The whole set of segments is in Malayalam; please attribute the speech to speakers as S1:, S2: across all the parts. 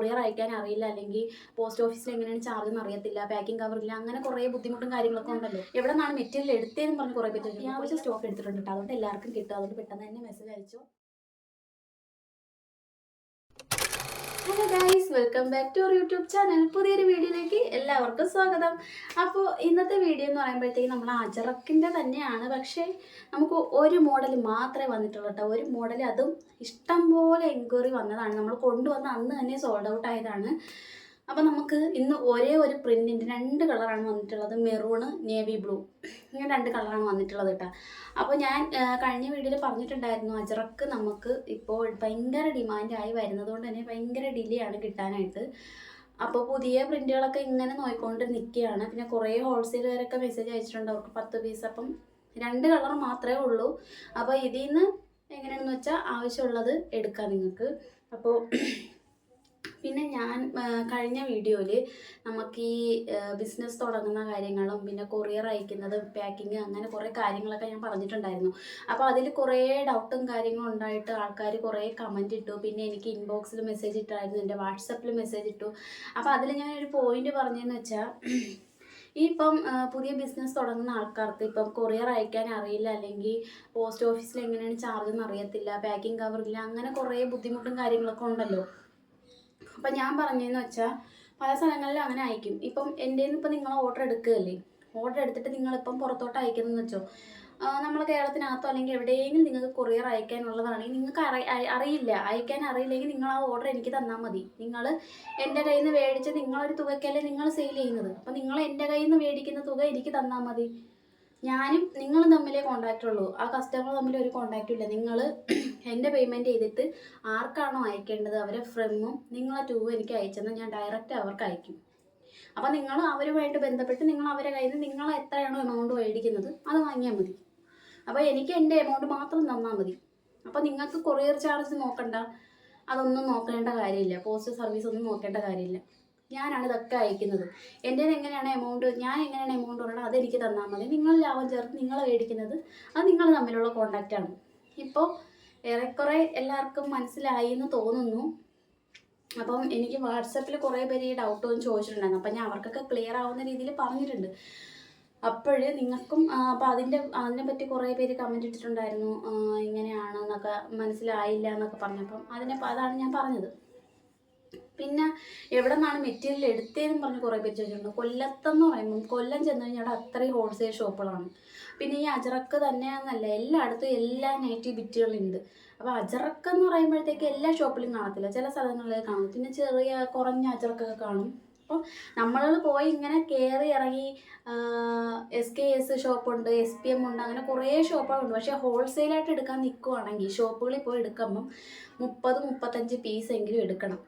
S1: കൊറിയർ അയക്കാൻ അറിയില്ല. അല്ലെങ്കിൽ പോസ്റ്റ് ഓഫീസിൽ എങ്ങനെയാണ് ചാർജ് എന്ന് അറിയത്തില്ല. പാക്കിംഗ് കവറില്ല അങ്ങനെ കുറേ ബുദ്ധിമുട്ടും കാര്യങ്ങളൊക്കെ ഉണ്ടല്ലോ. എവിടെ നിന്നാണ് മെറ്റീരിയൽ എടുത്തതെന്ന് പറഞ്ഞ് കുറേ ചോദിച്ചു. ഞാൻ സ്റ്റോക്ക് എടുത്തിട്ടുണ്ട് കേട്ടോ അതുകൊണ്ട് എല്ലാവർക്കും കിട്ടും. അതുകൊണ്ട് പെട്ടെന്ന് തന്നെ മെസ്സേജ് അയച്ചു. Hello guys welcome back to our YouTube channel പുതിയൊരു വീഡിയോയിലേക്ക് എല്ലാവർക്കും സ്വാഗതം. അപ്പോൾ ഇന്നത്തെ വീഡിയോ എന്ന് പറയുമ്പോഴത്തേക്ക് നമ്മൾ അജറക്കിന്റെ തന്നെയാണ്. പക്ഷേ നമുക്ക് ഒരു മോഡൽ മാത്രമേ വന്നിട്ടുള്ളൂ കേട്ടോ. ഒരു മോഡൽ അതും ഇഷ്ടംപോലെ എൻക്വയറി വന്നതാണ്. നമ്മൾ കൊണ്ടുവന്ന അന്ന് തന്നെ സോൾഡ് ഔട്ട് ആയതാണ്. അപ്പോൾ നമുക്ക് ഇന്ന് ഒരേ ഒരു പ്രിന്റിന്റെ രണ്ട് കളറാണ് വന്നിട്ടുള്ളത്. Maroon navy blue. ഇങ്ങനെ രണ്ട് കളറാണ് വന്നിട്ടുള്ളത് കേട്ടോ. അപ്പോൾ ഞാൻ കഴിഞ്ഞ വീഡിയോയിൽ പറഞ്ഞിട്ടുണ്ടായിരുന്നു അജറക്ക് നമുക്ക് ഇപ്പോൾ ഭയങ്കര ഡിമാൻഡായി വരുന്നത് കൊണ്ട് തന്നെ ഭയങ്കര ഡിലേ ആണ് കിട്ടാനായിട്ട്. അപ്പോൾ പുതിയ പ്രിന്റുകളൊക്കെ ഇങ്ങനെ നോയിക്കൊണ്ട് നിൽക്കുകയാണ് പിന്നെ കുറേ ഹോൾസെയിലുകാരൊക്കെ മെസ്സേജ് അയച്ചിട്ടുണ്ട്. അവർക്ക് പത്ത് പീസ് അപ്പം രണ്ട് കളർ മാത്രമേ ഉള്ളൂ. അപ്പോൾ ഇതിൽ നിന്ന് എങ്ങനെയാണെന്ന് വെച്ചാൽ ആവശ്യമുള്ളത് എടുക്കാം നിങ്ങൾക്ക്. അപ്പോൾ പിന്നെ ഞാൻ കഴിഞ്ഞ വീഡിയോയിൽ നമുക്ക് ഈ ബിസിനസ് തുടങ്ങുന്ന കാര്യങ്ങളും പിന്നെ കൊറിയർ അയക്കുന്നതും പാക്കിങ് അങ്ങനെ കുറേ കാര്യങ്ങളൊക്കെ ഞാൻ പറഞ്ഞിട്ടുണ്ടായിരുന്നു. അപ്പോൾ അതിൽ കുറേ ഡൗട്ടും കാര്യങ്ങളും ഉണ്ടായിട്ട് ആൾക്കാർ കുറേ കമന്റ് ഇട്ടു. പിന്നെ എനിക്ക് ഇൻബോക്സിൽ മെസ്സേജ് ഇട്ടായിരുന്നു എന്റെ വാട്സപ്പിൽ മെസ്സേജ് ഇട്ടു. അപ്പോൾ അതിൽ ഞാൻ ഒരു പോയിന്റ് പറഞ്ഞതെന്ന് വെച്ചാൽ ഈ ഇപ്പം പുതിയ ബിസിനസ് തുടങ്ങുന്ന ആൾക്കാർക്ക് ഇപ്പം കൊറിയർ അയക്കാൻ അറിയില്ല അല്ലെങ്കിൽ പോസ്റ്റ് ഓഫീസിൽ എങ്ങനെയാണ് ചാർജ് എന്ന് അറിയത്തില്ല പാക്കിംഗ് കവറില്ല അങ്ങനെ കുറേ ബുദ്ധിമുട്ടും കാര്യങ്ങളൊക്കെ ഉണ്ടല്ലോ. അപ്പം ഞാൻ പറഞ്ഞതെന്ന് വെച്ചാൽ പല സ്ഥലങ്ങളിലും അങ്ങനെ അയക്കും ഇപ്പം എന്റെ ഇപ്പം നിങ്ങൾ ഓർഡർ എടുക്കുകയല്ലേ? ഓർഡർ എടുത്തിട്ട് നിങ്ങളിപ്പം പുറത്തോട്ട് അയക്കുന്നതെന്ന് വെച്ചോ? നമ്മൾ കേരളത്തിനകത്തോ അല്ലെങ്കിൽ എവിടെയെങ്കിലും നിങ്ങൾക്ക് കൊറിയർ അയക്കാനുള്ളതാണെങ്കിൽ നിങ്ങൾക്ക് അറി അറിയില്ല. അയക്കാൻ അറിയില്ലെങ്കിൽ നിങ്ങൾ ആ ഓർഡർ എനിക്ക് തന്നാൽ മതി. നിങ്ങൾ എന്റെ കയ്യിൽ നിന്ന് മേടിച്ച് നിങ്ങളൊരു തുകയ്ക്കല്ലേ നിങ്ങൾ സെയിൽ ചെയ്യുന്നത്. അപ്പം നിങ്ങൾ എന്റെ കയ്യിൽ നിന്ന് മേടിക്കുന്ന തുക എനിക്ക് തന്നാൽ മതി. ഞാനും നിങ്ങളും തമ്മിലേ കോണ്ടാക്റ്റ് ഉള്ളൂ. ആ കസ്റ്റമർ തമ്മിൽ ഒരു കോണ്ടാക്റ്റും ഇല്ല. നിങ്ങൾ എന്റെ പേയ്മെന്റ് ചെയ്തിട്ട് ആർക്കാണോ അയക്കേണ്ടത് അവരെ നിങ്ങൾ നിങ്ങളെ ട്യൂബും എനിക്ക് അയച്ചെന്ന് ഞാൻ ഡയറക്റ്റ് അവർക്ക് അയക്കും. അപ്പോൾ നിങ്ങൾ അവരുമായിട്ട് ബന്ധപ്പെട്ട് നിങ്ങൾ അവരെ കയ്യിൽ നിന്ന് നിങ്ങൾ എത്രയാണോ എമൗണ്ട് മേടിക്കുന്നത് അത് വാങ്ങിയാൽ മതി. അപ്പോൾ എനിക്ക് എന്റെ എമൗണ്ട് മാത്രം തന്നാൽ മതി. അപ്പോൾ നിങ്ങൾക്ക് കൊറിയർ ചാർജ് നോക്കണ്ട. അതൊന്നും നോക്കേണ്ട കാര്യമില്ല. പോസ്റ്റ് സർവീസ് ഒന്നും നോക്കേണ്ട കാര്യമില്ല. ഞാനാണ് ഇതൊക്കെ അയക്കുന്നത്. എന്റെ എങ്ങനെയാണ് എമൗണ്ട് ഞാൻ എങ്ങനെയാണ് എമൗണ്ട് ഉള്ളത്? അതെനിക്ക് തന്നാൽ മതി. നിങ്ങൾ ലാഭം ചേർത്ത് നിങ്ങൾ മേടിക്കുന്നത് അത് നിങ്ങൾ തമ്മിലുള്ള കോണ്ടാക്റ്റാണ് ഇപ്പോൾ ഏറെക്കുറെ എല്ലാവർക്കും മനസ്സിലായി എന്ന് തോന്നുന്നു. അപ്പം എനിക്ക് വാട്സപ്പിൽ കുറേ പേര് ഈ ഡൗട്ട് ഒന്ന് ചോദിച്ചിട്ടുണ്ടായിരുന്നു. അപ്പം ഞാൻ അവർക്കൊക്കെ ക്ലിയർ ആവുന്ന രീതിയിൽ പറഞ്ഞിട്ടുണ്ട്. അപ്പോൾ നിങ്ങൾക്കും അപ്പം അതിന്റെ അതിനെപ്പറ്റി കുറേ പേര് കമന്റ് ഇട്ടിട്ടുണ്ടായിരുന്നു. ഇങ്ങനെയാണെന്നൊക്കെ മനസ്സിലായില്ല എന്നൊക്കെ പറഞ്ഞപ്പം അതിനെ അതാണ് ഞാൻ പറഞ്ഞത്. പിന്നെ എവിടെ നിന്നാണ് മെറ്റീരിയൽ എടുത്തതെന്ന് പറഞ്ഞ് കുറേ പേര് ചോദിച്ചിട്ടുണ്ട്. കൊല്ലത്തെന്ന് പറയുമ്പം കൊല്ലം ചെന്ന് കഴിഞ്ഞാൽ അവിടെ അത്രയും ഹോൾസെയിൽ ഷോപ്പുകളാണ് പിന്നെ ഈ അജറക്ക് തന്നെയാണെന്നല്ല എല്ലായിടത്തും എല്ലാ നൈറ്റി ബിറ്റുകളുണ്ട് അപ്പോൾ അജറക്ക് എന്ന് പറയുമ്പോഴത്തേക്ക് എല്ലാ ഷോപ്പിലും കാണത്തില്ല. ചില സ്ഥലങ്ങളിൽ കാണും. പിന്നെ ചെറിയ കുറഞ്ഞ അജറക്കൊക്കെ കാണും. അപ്പോൾ നമ്മൾ പോയി ഇങ്ങനെ കയറി ഇറങ്ങി എസ് കെ എസ് ഷോപ്പുണ്ട് എസ് പി എം ഉണ്ട് അങ്ങനെ കുറേ ഷോപ്പുകളുണ്ട് പക്ഷേ ഹോൾസെയിലായിട്ട് എടുക്കാൻ നിൽക്കുവാണെങ്കിൽ ഷോപ്പുകളിൽ പോയി എടുക്കുമ്പം മുപ്പത് മുപ്പത്തഞ്ച് പീസ് എങ്കിലും എടുക്കണം.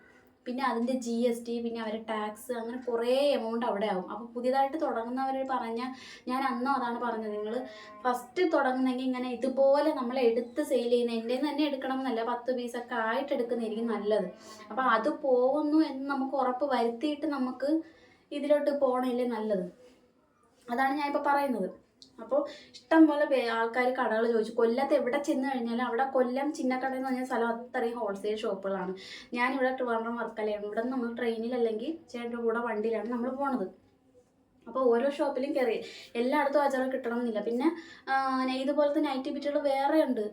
S1: പിന്നെ അതിന്റെ ജി എസ് ടി പിന്നെ അവരുടെ ടാക്സ് അങ്ങനെ കുറേ എമൗണ്ട് അവിടെ ആവും. അപ്പോൾ പുതിയതായിട്ട് തുടങ്ങുന്നവർ പറഞ്ഞാൽ ഞാൻ അന്നും അതാണ് പറഞ്ഞത്. നിങ്ങൾ ഫസ്റ്റ് തുടങ്ങുന്നെങ്കിൽ ഇങ്ങനെ ഇതുപോലെ നമ്മൾ എടുത്ത് സെയിൽ ചെയ്യുന്ന എന്റെ തന്നെ എടുക്കണം എന്നല്ല പത്ത് പീസൊക്കെ ആയിട്ട് എടുക്കുന്നതായിരിക്കും നല്ലത്. അപ്പോൾ അത് പോകുന്നു എന്ന് നമുക്ക് ഉറപ്പ് വരുത്തിയിട്ട് നമുക്ക് ഇതിലോട്ട് പോകണമല്ലേ നല്ലത്. അതാണ് ഞാൻ ഇപ്പോൾ പറയുന്നത്. അപ്പോൾ ഇഷ്ടം പോലെ ആൾക്കാർ കടകൾ ചോദിച്ചു കൊല്ലത്ത് എവിടെ ചെന്ന് കഴിഞ്ഞാലും അവിടെ കൊല്ലം ചിന്നക്കട എന്ന് പറഞ്ഞ സ്ഥലം അത്രയും ഹോൾസെയിൽ ഷോപ്പുകളാണ് ഞാനിവിടെ ട്രിവാൻഡ്രം വർക്കലയാണ് ഇവിടെ നമ്മൾ ട്രെയിനിലല്ലെങ്കിൽ ചേട്ടന്റെ കൂടെ വണ്ടിയിലാണ് നമ്മൾ പോണത്. അപ്പോൾ ഓരോ ഷോപ്പിലും കയറി എല്ലായിടത്തും ആചാരം കിട്ടണം എന്നില്ല പിന്നെ ഇതുപോലത്തെ നൈറ്റി ബിറ്റുകൾ വേറെ ഉണ്ട്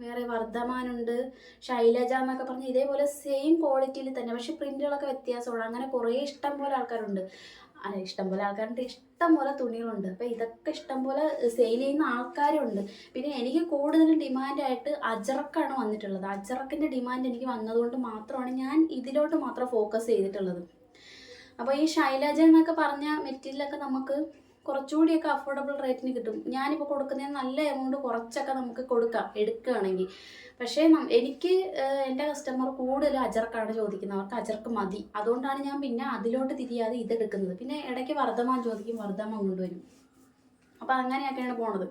S1: വേറെ വർദ്ധമാനുണ്ട്. ശൈലജ എന്നൊക്കെ പറഞ്ഞ് ഇതേപോലെ സെയിം ക്വാളിറ്റിയിൽ തന്നെ. പക്ഷെ പ്രിന്റുകളൊക്കെ വ്യത്യാസമുള്ള. അങ്ങനെ കുറേ ഇഷ്ടം പോലെ ആൾക്കാരുണ്ട്. അല്ല ഇഷ്ടം പോലെ ആൾക്കാരുണ്ട്. ഇഷ്ടം പോലെ തുണികളുണ്ട്. അപ്പോൾ ഇതൊക്കെ ഇഷ്ടം പോലെ സെയിൽ ചെയ്യുന്ന ആൾക്കാരുണ്ട്. പിന്നെ എനിക്ക് കൂടുതലും ഡിമാൻഡായിട്ട് അജറക്കാണ് വന്നിട്ടുള്ളത്. അജറക്കിന്റെ ഡിമാൻഡ് എനിക്ക് വന്നതുകൊണ്ട് മാത്രമാണ് ഞാൻ ഇതിലോട്ട് മാത്രം ഫോക്കസ് ചെയ്തിട്ടുള്ളത്. അപ്പോൾ ഈ ശൈലജ എന്നൊക്കെ പറഞ്ഞ മെറ്റീരിയലൊക്കെ നമുക്ക് കുറച്ചുകൂടിയൊക്കെ അഫോർഡബിൾ റേറ്റിന് കിട്ടും. ഞാനിപ്പോൾ കൊടുക്കുന്നതിന് നല്ല എമൗണ്ട് കുറച്ചൊക്കെ നമുക്ക് കൊടുക്കാം എടുക്കുകയാണെങ്കിൽ. പക്ഷേ എനിക്ക് എന്റെ കസ്റ്റമർ കൂടുതൽ അജർക്കാണ് ചോദിക്കുന്നത്. അവർക്ക് അജർക്ക് മതി. അതുകൊണ്ടാണ് ഞാൻ പിന്നെ അതിലോട്ട് തിരിയാതെ ഇതെടുക്കുന്നത് പിന്നെ ഇടയ്ക്ക് വർദ്ധമാൻ ചോദിക്കും വർദ്ധമാൻ കൊണ്ടുവരും അപ്പോൾ അങ്ങനെയൊക്കെയാണ് പോണത്.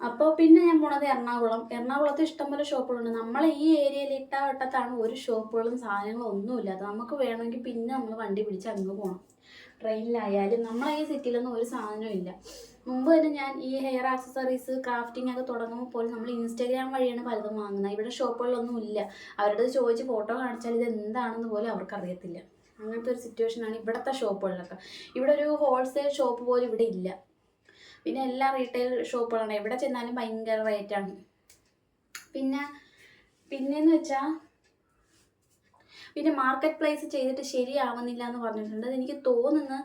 S1: അപ്പോൾ പിന്നെ ഞാൻ പോണത് എറണാകുളം. എറണാകുളത്ത് ഇഷ്ടംപോലെ ഷോപ്പുകളുണ്ട്. നമ്മളെ ഈ ഏരിയയിൽ ഇട്ടാവട്ടത്താണ് ഒരു ഷോപ്പുകളും സാധനങ്ങളും ഒന്നുമില്ലാത്ത നമുക്ക് വേണമെങ്കിൽ പിന്നെ നമ്മൾ വണ്ടി പിടിച്ച് അങ്ങ് പോകണം ട്രെയിനിലായാലും നമ്മളെ ഈ സിറ്റിയിലൊന്നും ഒരു സാധനവും ഇല്ല മുമ്പ് തന്നെ ഞാൻ ഈ ഹെയർ ആക്സസറീസ് ക്രാഫ്റ്റിംഗ് ഒക്കെ തുടങ്ങുമ്പോൾ പോലും നമ്മൾ ഇൻസ്റ്റാഗ്രാം വഴിയാണ് പലതും വാങ്ങുന്നത്. ഇവിടെ ഷോപ്പുകളിലൊന്നും ഇല്ല. അവരുടെ ചോദിച്ച് ഫോട്ടോ കാണിച്ചാൽ ഇത് എന്താണെന്ന് പോലും അവർക്ക് അറിയത്തില്ല. അങ്ങനത്തെ ഒരു സിറ്റുവേഷനാണ് ഇവിടുത്തെ ഷോപ്പുകളിലൊക്കെ ഇവിടെ ഒരു ഹോൾസെയിൽ ഷോപ്പ് പോലും ഇവിടെ ഇല്ല. പിന്നെ എല്ലാ റീറ്റെയിൽ ഷോപ്പുകളാണ് എവിടെ ചെന്നാലും ഭയങ്കര റേറ്റാണ് പിന്നെ പിന്നെന്ന് വെച്ചാൽ പിന്നെ മാർക്കറ്റ് പ്ലേസ് ചെയ്തിട്ട് ശരിയാവുന്നില്ല എന്ന് പറഞ്ഞിട്ടുണ്ട്. എനിക്ക് തോന്നുന്നു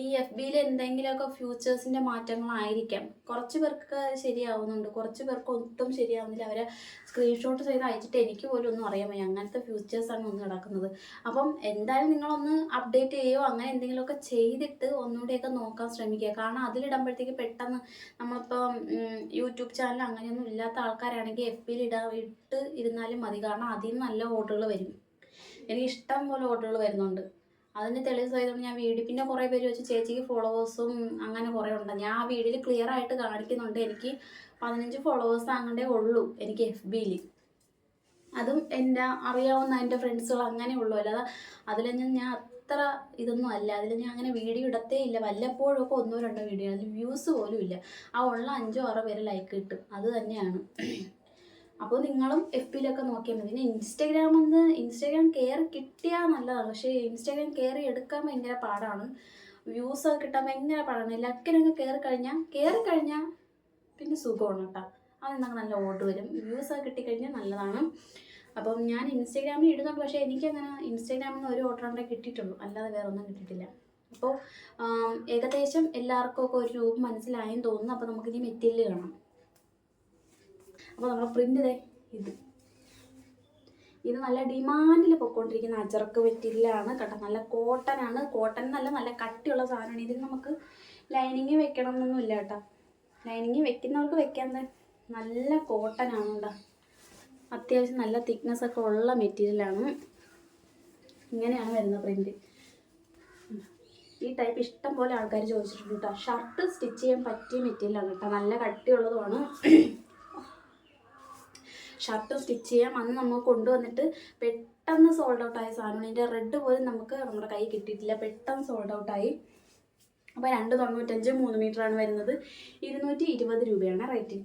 S1: ഈ എഫ് ബിയിൽ എന്തെങ്കിലുമൊക്കെ ഫ്യൂച്ചേഴ്സിന്റെ മാറ്റങ്ങളായിരിക്കാം. കുറച്ച് പേർക്ക് ശരിയാവുന്നുണ്ട്. കുറച്ച് പേർക്ക് ഒട്ടും ശരിയാവുന്നില്ല. അവരെ സ്ക്രീൻഷോട്ട് ചെയ്ത് അയച്ചിട്ട് എനിക്ക് പോലും ഒന്നും അറിയാൻ വയ്യ. അങ്ങനത്തെ ഫ്യൂച്ചേഴ്സാണ് ഒന്ന് നടക്കുന്നത് അപ്പം എന്തായാലും നിങ്ങളൊന്ന് അപ്ഡേറ്റ് ചെയ്യുകയോ അങ്ങനെ എന്തെങ്കിലുമൊക്കെ ചെയ്തിട്ട് ഒന്നുകൂടെയൊക്കെ നോക്കാൻ ശ്രമിക്കുക. കാരണം അതിലിടുമ്പോഴത്തേക്ക് പെട്ടെന്ന് നമ്മളിപ്പം യൂട്യൂബ് ചാനൽ അങ്ങനെയൊന്നും ഇല്ലാത്ത ആൾക്കാരാണെങ്കിൽ എഫ് ബിയിൽ ഇടാ ഇട്ട് ഇരുന്നാലും മതി. കാരണം അതിൽ നല്ല ഓർഡറുകൾ വരും. എനിക്ക് ഇഷ്ടം പോലെ ഓർഡറുകൾ വരുന്നുണ്ട്. അതിന് തെളിവ് സഹിതം ഞാൻ വീഡിയോ പിന്നെ കുറേ പേര് വെച്ച് ചേച്ചിക്ക് ഫോളോവേഴ്സും അങ്ങനെ കുറേ ഉണ്ട്? ഞാൻ ആ വീഡിയോയിൽ ക്ലിയർ ആയിട്ട് കാണിക്കുന്നുണ്ട്. എനിക്ക് പതിനഞ്ച് ഫോളോവേഴ്സ് അങ്ങനെ ഉള്ളൂ എനിക്ക് എഫ് ബിയിൽ. അതും എന്റെ അറിയാവുന്ന എന്റെ ഫ്രണ്ട്സുകൾ അങ്ങനെ ഉള്ളൂ. അല്ലാതെ അതിലൊന്നും ഞാൻ അത്ര ഇതൊന്നും അല്ല. അതിൽ ഞാൻ അങ്ങനെ വീഡിയോ ഇടത്തേ ഇല്ല. വല്ലപ്പോഴും ഒക്കെ ഒന്നോ രണ്ടോ വീഡിയോ. അതിൽ വ്യൂസ് പോലും ഇല്ല. ആ ഉള്ള അഞ്ചോ ആറോ പേര് ലൈക്ക് കിട്ടും. അത് തന്നെയാണ്. അപ്പോൾ നിങ്ങളും എഫ് പിയിലൊക്കെ നോക്കിയാൽ മതി. പിന്നെ ഇൻസ്റ്റാഗ്രാമിൽ നിന്ന് ഇൻസ്റ്റാഗ്രാം കെയർ കിട്ടിയാൽ നല്ലതാണ്. പക്ഷേ ഇൻസ്റ്റാഗ്രാം കെയർ എടുക്കാൻ ഭയങ്കര പാടാണ്. വ്യൂസ് ഒക്കെ കിട്ടാൻ ഭയങ്കര പാടാണ്. ലക്കിനൊക്കെ കയറി കഴിഞ്ഞാൽ കയറി കഴിഞ്ഞാൽ പിന്നെ സുഖമാണ് കേട്ടോ. അതിന്നൊക്കെ നല്ല ഓർഡർ വരും. വ്യൂസ് ഒക്കെ കിട്ടിക്കഴിഞ്ഞാൽ നല്ലതാണ്. അപ്പം ഞാൻ ഇൻസ്റ്റാഗ്രാമിൽ ഇടുന്നുണ്ട്. പക്ഷേ എനിക്കങ്ങനെ ഇൻസ്റ്റാഗ്രാമിൽ നിന്ന് ഒരു ഓർഡർ ഉണ്ടേ കിട്ടിയിട്ടുള്ളൂ. അല്ലാതെ വേറെ ഒന്നും കിട്ടിയിട്ടില്ല അപ്പോൾ ഏകദേശം എല്ലാവർക്കും ഒക്കെ ഒരു രൂപം മനസ്സിലായെന്ന് തോന്നുന്നു. അപ്പോൾ നമുക്കിനി മെറ്റീരിയൽ കാണാം. അപ്പോൾ നമ്മുടെ പ്രിന്റ് ഇതേ ഇത്. ഇത് നല്ല ഡിമാൻഡിൽ പൊയ്ക്കൊണ്ടിരിക്കുന്ന അജറക്ക് മെറ്റീരിയലാണ് കേട്ടോ. നല്ല കോട്ടൺ ആണ്. കോട്ടൺ നല്ല നല്ല കട്ടിയുള്ള സാധനമാണ്. ഇതിന് നമുക്ക് ലൈനിങ് വെക്കണം എന്നൊന്നും ഇല്ല കേട്ടോ. ലൈനിങ് വെക്കുന്നവർക്ക് വെക്കാൻ നല്ല കോട്ടൺ ആണ് കേട്ടോ. അത്യാവശ്യം നല്ല തിക്നെസ് ഒക്കെ ഉള്ള മെറ്റീരിയലാണ് ഇങ്ങനെയാണ് വരുന്ന പ്രിന്റ് ഈ ടൈപ്പ് ഇഷ്ടം പോലെ ആൾക്കാർ ചോദിച്ചിട്ടുണ്ട് കേട്ടോ. ഷർട്ട് സ്റ്റിച്ച് ചെയ്യാൻ പറ്റിയ മെറ്റീരിയലാണ് കേട്ടോ. നല്ല കട്ടിയുള്ളതുമാണ്. ഷർട്ട് സ്റ്റിച്ച് ചെയ്യാം അന്ന് നമ്മൾ കൊണ്ടുവന്നിട്ട് പെട്ടെന്ന് സോൾഡ് ഔട്ട് ആയ സാധനമാണ്. ഇതിന്റെ റെഡ് പോലും നമുക്ക് നമ്മുടെ കൈ കിട്ടിയിട്ടില്ല. പെട്ടെന്ന് സോൾഡ് ഔട്ടായി അപ്പോൾ രണ്ട് തൊണ്ണൂറ്റഞ്ച് മൂന്ന് ആണ് വരുന്നത്. ഇരുന്നൂറ്റി ഇരുപത് രൂപയാണ് റേറ്റ്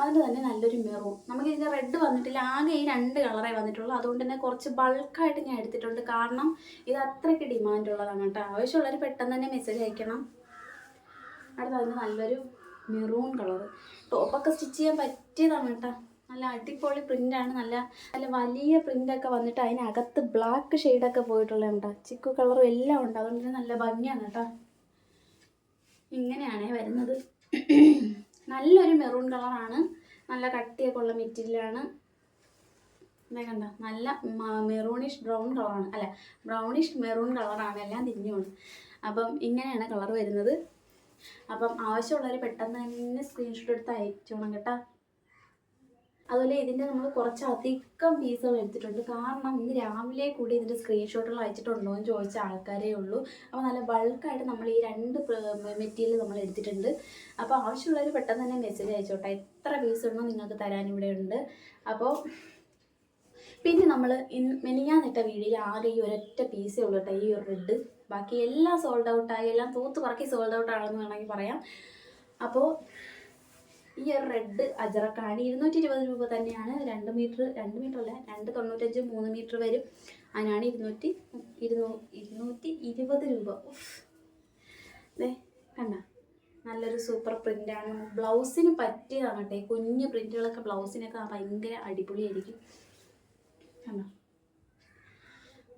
S1: അതിൽ തന്നെ നല്ലൊരു മെറൂൺ നമുക്ക് ഇതിന്റെ റെഡ് വന്നിട്ടില്ല. ആകെ ഈ രണ്ട് കളറേ വന്നിട്ടുള്ളൂ. അതുകൊണ്ട് തന്നെ കുറച്ച് ബൾക്കായിട്ട് ഞാൻ എടുത്തിട്ടുണ്ട്. കാരണം ഇത് അത്രയ്ക്ക് ഡിമാൻഡ് ഉള്ളതാണ് കേട്ടോ. ആവശ്യമുള്ളവർ പെട്ടെന്ന് തന്നെ മെസ്സേജ് അയക്കണം. അടുത്തതിന് നല്ലൊരു മെറൂൺ കളർ ടോപ്പൊക്കെ സ്റ്റിച്ച് ചെയ്യാൻ പറ്റിയതാണ് കേട്ടോ. നല്ല അടിപൊളി പ്രിന്റാണ് നല്ല നല്ല വലിയ പ്രിന്റൊക്കെ വന്നിട്ട് അതിനകത്ത് ബ്ലാക്ക് ഷെയ്ഡൊക്കെ പോയിട്ടുള്ളത് കേട്ടോ ചിക്കു കളറും എല്ലാം ഉണ്ട്. അതുകൊണ്ട് നല്ല ഭംഗിയാണ് കേട്ടോ. ഇങ്ങനെയാണേ വരുന്നത്. നല്ലൊരു മെറൂൺ കളറാണ്. നല്ല കട്ടിയൊക്കെ ഉള്ള മെറ്റീരിയലാണ്. ഇതേ കണ്ട? നല്ല മെറൂണിഷ് ബ്രൗൺ കളറാണ്. അല്ല ബ്രൗണിഷ് മെറൂൺ കളറാണ്. എല്ലാം തിരിഞ്ഞുമാണ് അപ്പം ഇങ്ങനെയാണ് കളർ വരുന്നത്. അപ്പം ആവശ്യമുള്ളവർ പെട്ടെന്ന് തന്നെ സ്ക്രീൻഷോട്ട് എടുത്ത് അയച്ചോണം കേട്ടോ. അതുപോലെ ഇതിന്റെ നമ്മൾ കുറച്ച് അധികം പീസുകൾ എടുത്തിട്ടുണ്ട്. കാരണം ഇന്ന് രാവിലെ കൂടി ഇതിന്റെ സ്ക്രീൻഷോട്ടുകൾ അയച്ചിട്ടുണ്ടോ എന്ന് ചോദിച്ച ആൾക്കാരേ ഉള്ളൂ. അപ്പോൾ നല്ല ബൾക്കായിട്ട് നമ്മൾ ഈ രണ്ട് മെറ്റീരിയൽ നമ്മൾ എടുത്തിട്ടുണ്ട്. അപ്പോൾ ആവശ്യമുള്ളവർ പെട്ടെന്ന് തന്നെ മെസ്സേജ് അയച്ചോട്ടെ എത്ര പീസ് ഉണ്ടോ നിങ്ങൾക്ക് തരാൻ ഇവിടെ ഉണ്ട്. അപ്പോൾ പിന്നെ നമ്മൾ ഇന്ന് മെനിഞ്ഞാന്നിട്ട വീഡിയോയിൽ ആകെ ഈ ഒരൊറ്റ പീസേ ഉള്ളൂ കേട്ടോ ഈ ഒരു റെഡ് ബാക്കി എല്ലാം സോൾഡ് ഔട്ടായി എല്ലാം തൂത്ത് പറക്കി സോൾഡ് ഔട്ട് ആണെന്ന് വേണമെങ്കിൽ പറയാം. അപ്പോൾ ഈ ഒരു റെഡ് അജറക്കാണ്. ഇരുന്നൂറ്റി ഇരുപത് രൂപ തന്നെയാണ്. രണ്ട് മീറ്റർ രണ്ട് മീറ്റർ അല്ല രണ്ട് തൊണ്ണൂറ്റഞ്ച് മൂന്ന് മീറ്റർ വരും. അതിനാണ് ഇരുന്നൂറ്റി ഇരുന്നൂ ഇരുന്നൂറ്റി ഇരുപത് രൂപ. ദേ കണ്ട? നല്ലൊരു സൂപ്പർ പ്രിന്റാണ് ബ്ലൗസിന് പറ്റിയതാണ് കേട്ടോ കുഞ്ഞു പ്രിന്റുകളൊക്കെ ബ്ലൗസിനൊക്കെ ഭയങ്കര അടിപൊളിയായിരിക്കും. കണ്ടോ?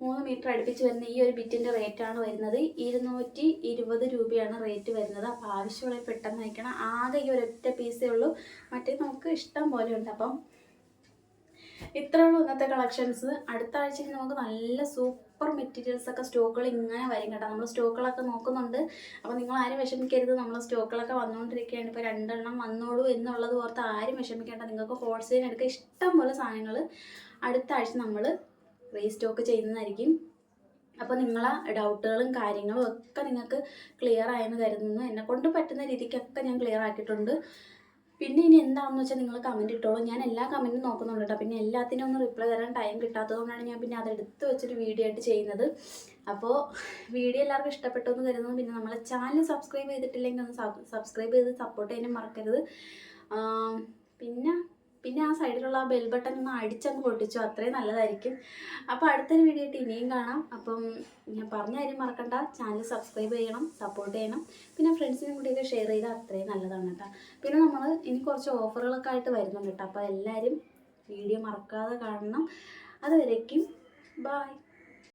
S1: മൂന്ന് മീറ്റർ അടുപ്പിച്ച് വരുന്ന ഈ ഒരു ബിറ്റിന്റെ റേറ്റാണ് വരുന്നത്. ഇരുന്നൂറ്റി ഇരുപത് രൂപയാണ് റേറ്റ് വരുന്നത്. അപ്പോൾ ആവശ്യമുള്ള പെട്ടെന്ന് അയക്കണം. ആകെ ഈ ഒരൊറ്റ പീസേ ഉള്ളൂ. മറ്റേ നമുക്ക് ഇഷ്ടം പോലെ ഉണ്ട്. അപ്പം ഇത്രയുള്ള ഇന്നത്തെ കളക്ഷൻസ് അടുത്ത ആഴ്ചയിൽ നമുക്ക് നല്ല സൂപ്പർ മെറ്റീരിയൽസ് ഒക്കെ സ്റ്റോക്കുകൾ ഇങ്ങനെ വരും കേട്ടോ. നമ്മൾ സ്റ്റോക്കുകളൊക്കെ നോക്കുന്നുണ്ട്. അപ്പോൾ നിങ്ങൾ ആരും വിഷമിക്കരുത്. നമ്മൾ സ്റ്റോക്കുകളൊക്കെ വന്നുകൊണ്ടിരിക്കുകയാണ് ഇപ്പോൾ രണ്ടെണ്ണം വന്നോളൂ എന്നുള്ളത് ഓർത്ത് ആരും വിഷമിക്കേണ്ട. നിങ്ങൾക്ക് ഹോൾസെയിൽ എടുക്കുക ഇഷ്ടം പോലെ സാധനങ്ങൾ അടുത്ത ആഴ്ച നമ്മൾ റീസ്റ്റോക്ക് ചെയ്യുന്നതായിരിക്കും. അപ്പോൾ നിങ്ങളെ ഡൗട്ടുകളും കാര്യങ്ങളും ഒക്കെ നിങ്ങൾക്ക് ക്ലിയർ ആയെന്ന് കരുതുന്നു. എന്നെ കൊണ്ട് പറ്റുന്ന രീതിക്കൊക്കെ ഞാൻ ക്ലിയർ ആക്കിയിട്ടുണ്ട്. പിന്നെ ഇനി എന്താണെന്ന് വെച്ചാൽ നിങ്ങൾ കമന്റ് ഇട്ടോളൂ. ഞാൻ എല്ലാ കമന്റും നോക്കുന്നുണ്ട് കേട്ടോ. പിന്നെ എല്ലാത്തിനും ഒന്ന് റിപ്ലൈ തരാൻ ടൈം കിട്ടാത്തതുകൊണ്ടാണ് ഞാൻ പിന്നെ അത് എടുത്ത് വെച്ചൊരു വീഡിയോ ആയിട്ട് ചെയ്യുന്നത്. അപ്പോൾ വീഡിയോ എല്ലാവർക്കും ഇഷ്ടപ്പെട്ടു എന്ന് കരുതുന്നു. പിന്നെ നമ്മളെ ചാനൽ സബ്സ്ക്രൈബ് ചെയ്തിട്ടില്ലെങ്കിൽ ഒന്ന് സബ്സ്ക്രൈബ് ചെയ്ത് സപ്പോർട്ട് ചെയ്യാനും മറക്കരുത്. പിന്നെ പിന്നെ ആ സൈഡിലുള്ള ആ ബെൽ ബട്ടൺ ഒന്ന് അടിച്ചങ്ങ് പൊട്ടിച്ചു. അത്രയും നല്ലതായിരിക്കും. അപ്പോൾ അടുത്തൊരു വീഡിയോ ആയിട്ട് ഇനിയും കാണാം. അപ്പം ഞാൻ പറഞ്ഞ കാര്യം മറക്കണ്ട. ചാനൽ സബ്സ്ക്രൈബ് ചെയ്യണം സപ്പോർട്ട് ചെയ്യണം. പിന്നെ ഫ്രണ്ട്സിനും കൂടിയൊക്കെ ഷെയർ ചെയ്താൽ അത്രയും നല്ലതാണ് കേട്ടോ. പിന്നെ നമ്മൾ ഇനി കുറച്ച് ഓഫറുകളൊക്കെ ആയിട്ട് വരുന്നുണ്ട് കേട്ടോ. അപ്പോൾ എല്ലാവരും വീഡിയോ മറക്കാതെ കാണണം. അതുവരേക്കും ബായ്